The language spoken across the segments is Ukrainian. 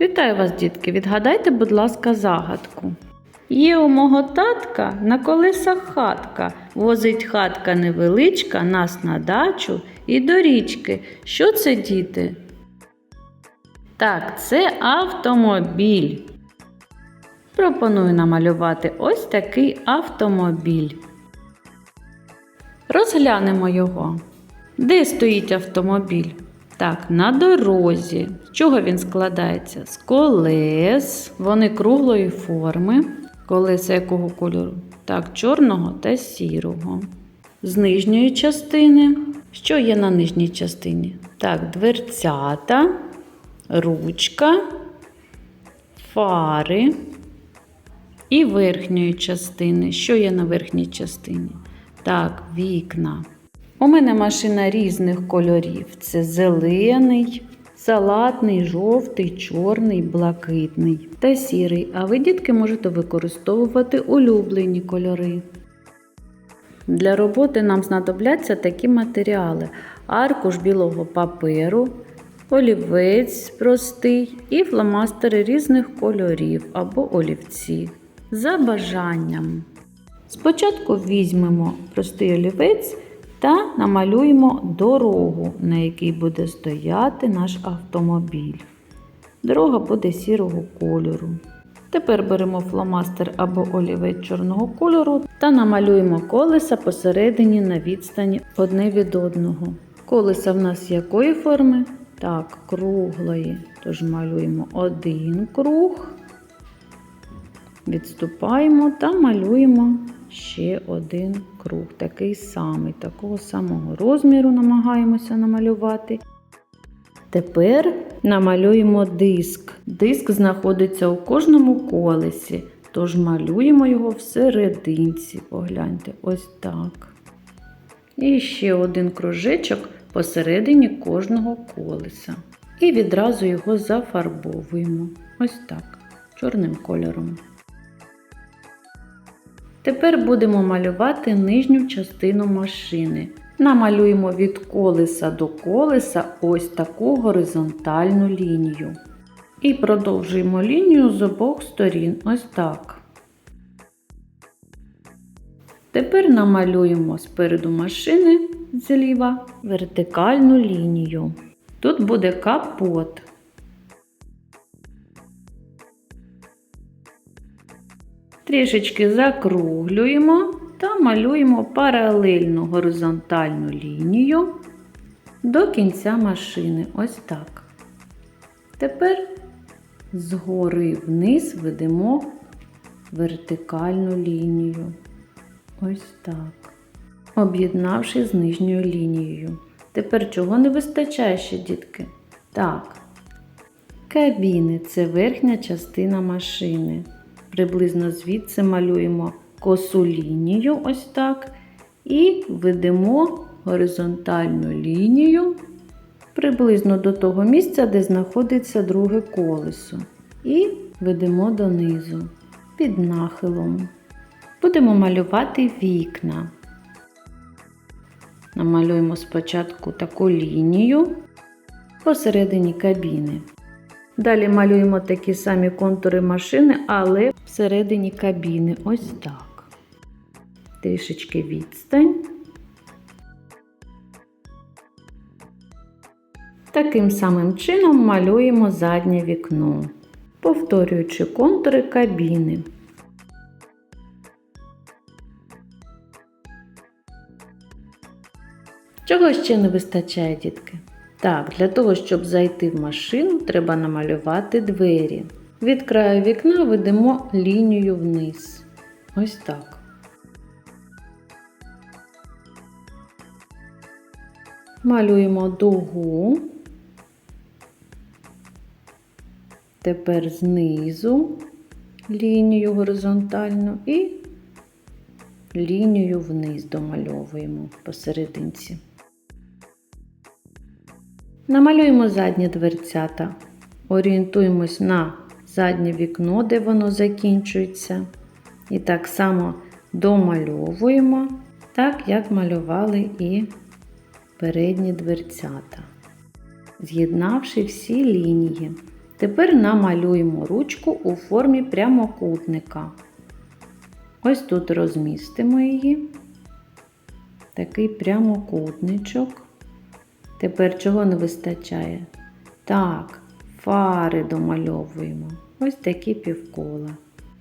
Вітаю вас, дітки! Відгадайте, будь ласка, загадку. Є у мого татка на колесах хатка, возить хатка невеличка, нас на дачу і до річки. Що це, діти? Так, це автомобіль. Пропоную намалювати ось такий автомобіль. Розглянемо його. Де стоїть автомобіль? Так, на дорозі. З чого він складається? З колес. Вони круглої форми. Колеса якого кольору? Так, чорного та сірого. З нижньої частини. Що є на нижній частині? Так, дверцята, ручка, фари і верхньої частини. Що є на верхній частині? Так, вікна. У мене машина різних кольорів: це зелений, салатний, жовтий, чорний, блакитний та сірий. А ви, дітки, можете використовувати улюблені кольори. Для роботи нам знадобляться такі матеріали: аркуш білого паперу, олівець простий і фломастери різних кольорів або олівці. За бажанням. Спочатку візьмемо простий олівець та намалюємо дорогу, на якій буде стояти наш автомобіль. Дорога буде сірого кольору. Тепер беремо фломастер або олівець чорного кольору та намалюємо колеса посередині на відстані одне від одного. Колеса в нас якої форми? Так, круглої. Тож малюємо один круг, відступаємо та малюємо ще один круг, такий самий, такого самого розміру намагаємося намалювати. Тепер намалюємо диск. Диск знаходиться у кожному колесі, тож малюємо його всерединці. Погляньте, ось так. І ще один кружечок посередині кожного колеса. І відразу його зафарбовуємо. Ось так, чорним кольором. Тепер будемо малювати нижню частину машини. Намалюємо від колеса до колеса ось таку горизонтальну лінію. І продовжуємо лінію з обох сторін. Ось так. Тепер намалюємо спереду машини зліва вертикальну лінію. Тут буде капот. Трішечки закруглюємо та малюємо паралельну горизонтальну лінію до кінця машини. Ось так. Тепер згори вниз ведемо вертикальну лінію. Ось так. Об'єднавши з нижньою лінією. Тепер чого не вистачає ще, дітки? Так. Кабіни це верхня частина машини. Приблизно звідси малюємо косу лінію, ось так. І ведемо горизонтальну лінію приблизно до того місця, де знаходиться друге колесо. І ведемо донизу під нахилом. Будемо малювати вікна. Намалюємо спочатку таку лінію посередині кабіни. Далі малюємо такі самі контури машини, але всередині кабіни. Ось так. Трішечки відстань. Таким самим чином малюємо заднє вікно, повторюючи контури кабіни. Чого ще не вистачає, дітки? Так, для того, щоб зайти в машину, треба намалювати двері. Від краю вікна ведемо лінію вниз. Ось так. Малюємо дугу. Тепер знизу лінію горизонтальну і лінію вниз домальовуємо посерединці. Намалюємо задні дверцята. Орієнтуємось на заднє вікно, де воно закінчується. І так само домальовуємо, так як малювали і передні дверцята, з'єднавши всі лінії. Тепер намалюємо ручку у формі прямокутника. Ось тут розмістимо її. Такий прямокутничок. Тепер чого не вистачає? Так, фари домальовуємо. Ось такі півкола.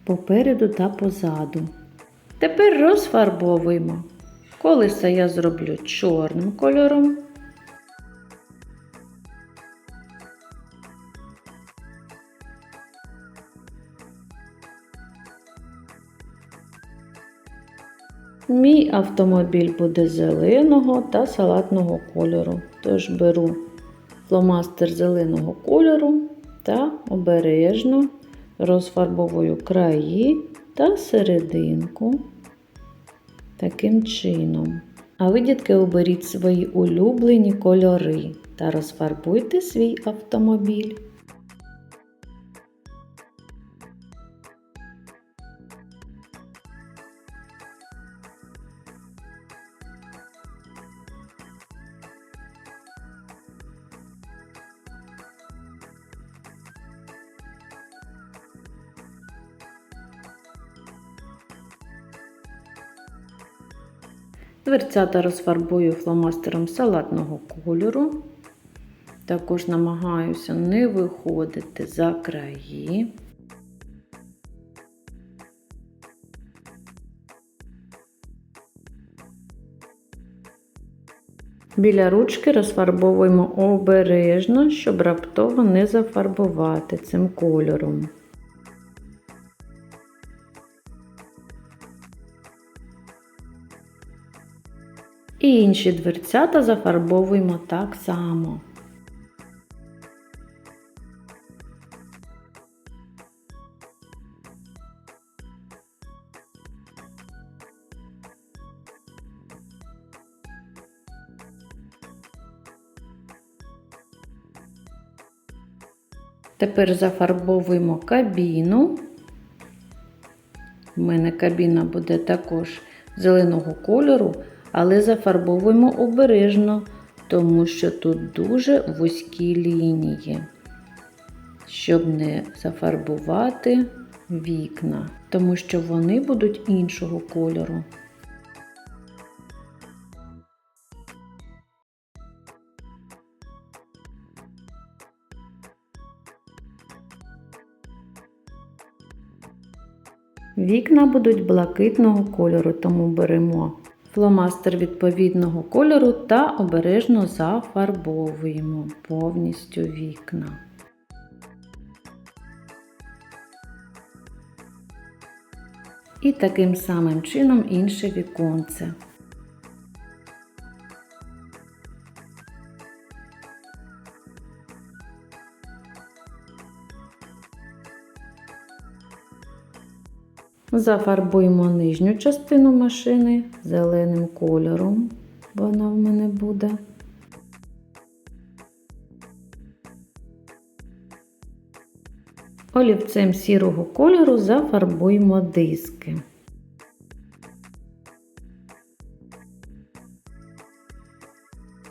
Попереду та позаду. Тепер розфарбовуємо. Колеса я зроблю чорним кольором. Мій автомобіль буде зеленого та салатного кольору. Тож беру фломастер зеленого кольору та обережно розфарбовую краї та серединку таким чином. А ви, дітки, оберіть свої улюблені кольори та розфарбуйте свій автомобіль. Дверцята розфарбую фломастером салатного кольору. Також намагаюся не виходити за краї. Біля ручки розфарбовуємо обережно, щоб раптово не зафарбувати цим кольором. І інші дверцята зафарбовуємо так само. Тепер зафарбовуємо кабіну. У мене кабіна буде також зеленого кольору, але зафарбовуємо обережно, тому що тут дуже вузькі лінії, щоб не зафарбувати вікна, тому що вони будуть іншого кольору. Вікна будуть блакитного кольору, тому беремо фломастер відповідного кольору та обережно зафарбовуємо повністю вікна. І таким самим чином інше віконце. Зафарбуємо нижню частину машини зеленим кольором. Вона в мене буде. Олівцем сірого кольору зафарбуємо диски.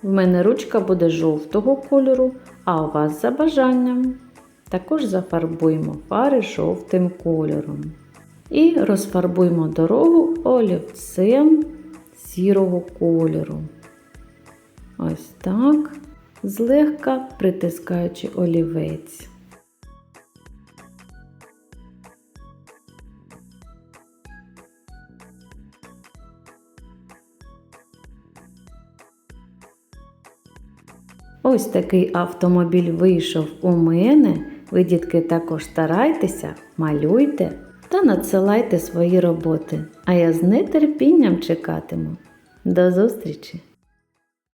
В мене ручка буде жовтого кольору, а у вас за бажанням. Також зафарбуємо фари жовтим кольором. І розфарбуємо дорогу олівцем сірого кольору. Ось так, злегка притискаючи олівець. Ось такий автомобіль вийшов у мене. Ви, дітки, також старайтеся, малюйте та надсилайте свої роботи. А я з нетерпінням чекатиму. До зустрічі!